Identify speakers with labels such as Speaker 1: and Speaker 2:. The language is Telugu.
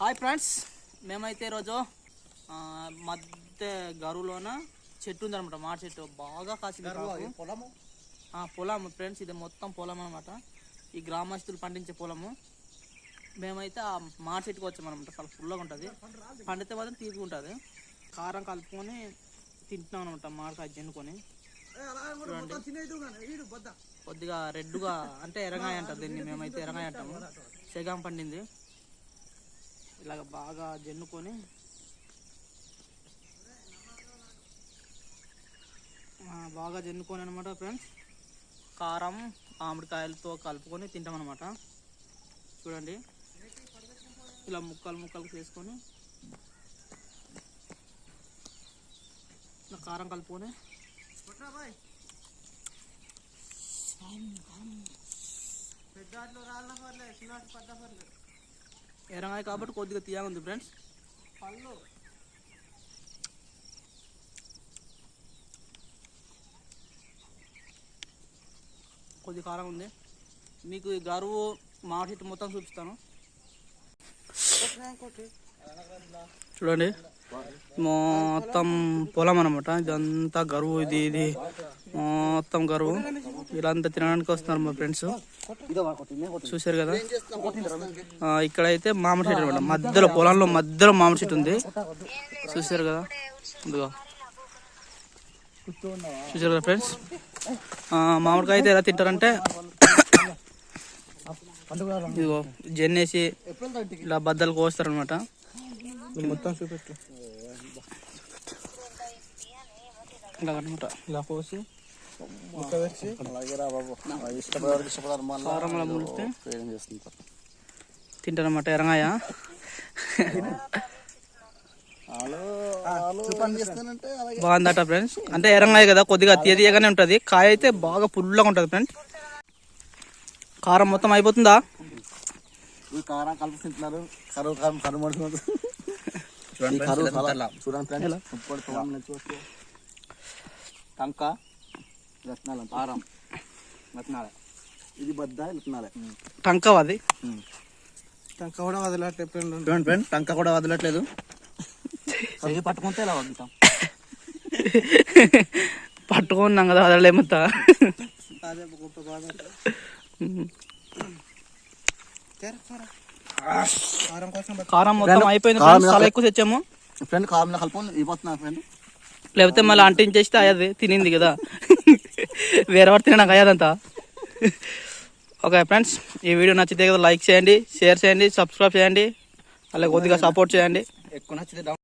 Speaker 1: హాయ్ ఫ్రెండ్స్ మేమైతే ఈరోజు మధ్య గరువులోన చెట్టు ఉందన్నమాట. మామిడి చెట్టు. బాగా కాసింది కాపు.
Speaker 2: పొలము?
Speaker 1: ఆ, పొలం ఫ్రెండ్స్ ఇది మొత్తం పొలం అనమాట ఈ గ్రామస్తులు పండించే పొలము. మేమైతే ఆ మామిడి చెట్టుకు వచ్చామన్నమాట చాలా ఫుల్గా ఉంటుంది. పండితే మాత్రం తీపిగా ఉంటుంది. కారం కలుపుకొని తింటున్నాం అనమాట మామిడికాయ జన్నుకొని. కొద్దిగా రెడ్డుగా అంటే ఎరగాయ అంటారు దీన్ని. మేమైతే ఎరగాయ అంటాము. సెగాం పండింది. ఇలాగ బాగా జన్నుకొని బాగా జన్నుకొని అనమాట ఫ్రెండ్స్ కారం మామిడికాయలతో కలుపుకొని తింటాం అనమాట చూడండి. ఇలా ముక్కలు ముక్కలు చేసుకొని ఇలా కారం కలుపుకొని ఎరగాయ కాబట్టి కొద్దిగా తీయగా ఉంది ఫ్రెండ్స్ పళ్ళు. కొద్ది కారం ఉంది. మీకు ఈ గరువు మామిడి చెట్టు మొత్తం చూపిస్తాను. చూడండి. మొత్తం పొలం అనమాట ఇదంతా గరువు ఇది ఇది. మొత్తం గరువు వీళ్ళంతా తినడానికి వస్తున్నారు మా ఫ్రెండ్స్. చూశారు కదా? ఇక్కడైతే మామిడి చెట్టు అనమాట మధ్యలో పొలంలో మధ్యలో మామిడి చెట్టు ఉంది. చూశారు కదా? ఇదిగో. చూశారు కదా ఫ్రెండ్స్? మామిడికాయ అయితే ఎలా తింటారంటే ఇదిగో జెన్నేసి ఇలా బద్దలు కోస్తారనమాట
Speaker 2: మొత్తం చూపెట్టు
Speaker 1: ఇలా అనమాట ఇలా కోసి తింటారనమాట ఎరంగాయ బాగుందట ఫ్రెండ్స్ అంటే ఎరంగాయ కదా కొద్దిగా తీయ తీయగానే ఉంటుంది. కాయ అయితే బాగా పుల్లగా ఉంటుంది ఫ్రెండ్స్ కారం మొత్తం అయిపోతుందా?
Speaker 2: ఈ కారం కలిపి తింటున్నారు. కరువు కారం కరువు పడుతున్నారు చాలా- చూడండి ఫ్రెండ్స్ టంక కారం ఇది బద్ద
Speaker 1: టంకవ అది?
Speaker 2: టంక కూడా వదలట్లేదు చూడండి ఫ్రెండ్ టంక కూడా వదలట్లేదు.
Speaker 1: ఇది పట్టుకుంటే ఇలా వదులుతాం. పట్టుకున్నాం కదా వదలలేమంతా
Speaker 2: అదే గొప్ప బాధ కారం కోసం
Speaker 1: కారం మొత్తం అయిపోయింది చాలా ఎక్కువ తెచ్చాము.
Speaker 2: ఫ్రెండ్ ఇవ్వతున్నా ఫ్రెండ్.
Speaker 1: లేకపోతే మళ్ళీ అంటించేస్తే అయ్యది తినింది కదా. వేరే వాడు నాకు అయ్యదంతా ఓకే ఫ్రెండ్స్ ఈ వీడియో నచ్చితే కదా లైక్ చేయండి షేర్ చేయండి సబ్స్క్రైబ్ చేయండి అలాగే కొద్దిగా సపోర్ట్ చేయండి.
Speaker 2: ఎక్కువ నచ్చితే